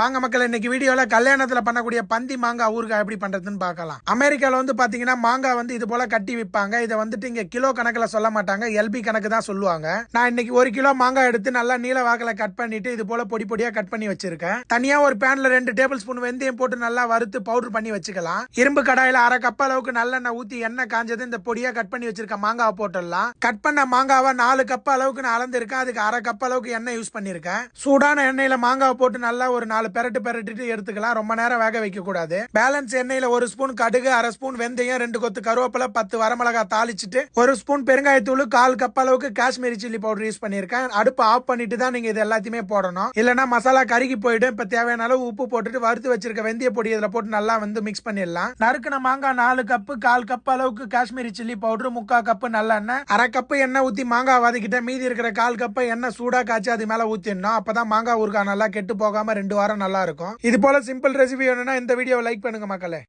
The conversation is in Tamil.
வாங்க மக்கள் இன்னைக்கு வீடியோல கல்யாணத்துல பண்ணக்கூடிய பந்தி மாங்காய் ஊறுகாய் எப்படி பண்றதுன்னு பார்க்கலாம். அமெரிக்கால வந்து பாத்தீங்கன்னா மாங்காய் வந்து இது போல கட்டி விற்பாங்க இதை வந்துட்டு இங்க கிலோ கணக்குல சொல்ல மாட்டாங்க. எல்பி கணக்கு தான் சொல்லுவாங்க. நான் இன்னைக்கு ஒரு கிலோ மாங்காய் எடுத்து நல்லா நீல வாக்கில கட் பண்ணிட்டு இது போல பொடி பொடியா கட் பண்ணி வச்சிருக்கேன். தனியா ஒரு பேன்ல ரெண்டு டேபிள் ஸ்பூன் வெந்தயம் போட்டு நல்லா வறுத்து பவுடர் பண்ணி வச்சுக்கலாம். இரும்பு கடாயில அரை கப் அளவுக்கு நல்லெண்ணெய் ஊத்தி எண்ணெய் காஞ்சது இந்த பொடியா கட் பண்ணி வச்சிருக்க மாங்காவை போட்டுடலாம். கட் பண்ண மாங்காவை நாலு கப் அளவுக்கு நான் அளந்திருக்கேன். அதுக்கு அரை கப் அளவுக்கு எண்ணெய் யூஸ் பண்ணிருக்கேன். சூடான எண்ணெயில மாங்காவை போட்டு நல்லா ஒரு நாலு பெரட்டு பெரட்டிட்டு எடுத்துக்கலாம். ரொம்ப நேரம் வேக வைக்க கூடாது பேலன்ஸ் எண்ணெயில ஒரு ஸ்பூன் கடுகு அரை ஸ்பூன் வெந்தயம் ரெண்டு கொத்து கருவேப்பிலை பத்து வரமிளகா தாளிச்சிட்டு ஒரு ஸ்பூன் பெருங்காயத்தூள் கால் கப் அளவுக்கு காஷ்மீரி சில்லி பவுடர் யூஸ் பண்ணிருக்கேன் அடுப்பு ஆஃப் பண்ணிட்டு தான் நீங்க இது எல்லாத்தையுமே போடணும். இல்லைன்னா மசாலா கருகி போயிடும். இப்ப தேவையான அளவு உப்பு போட்டுட்டு வறுத்து வச்சிருக்க வெந்தய பொடி இதுல போட்டு நல்லா வந்து மிக்ஸ் பண்ணிடலாம். நறுக்குன மாங்காய் நாலு கப்பு கால் கப் அளவுக்கு காஷ்மீரி சில்லி பவுடர் முக்கால் கப்பு நல்லெண்ணெய் அரை கப்பு எண்ணெய் ஊத்தி மாங்காய் வதக்கிட்ட மீதி இருக்கிற கால் கப்பை எண்ணெய் சூடா காய்ச்சி அது மேல ஊத்திடணும். அப்பதான் மாங்காய் ஊறுகாய் நல்லா கெட்டு போகாம ரெண்டு வாரம் நல்லா இருக்கும் இது போல சிம்பிள் ரெசிபி வேணும்னா இந்த வீடியோவை லைக் பண்ணுங்க மக்களே.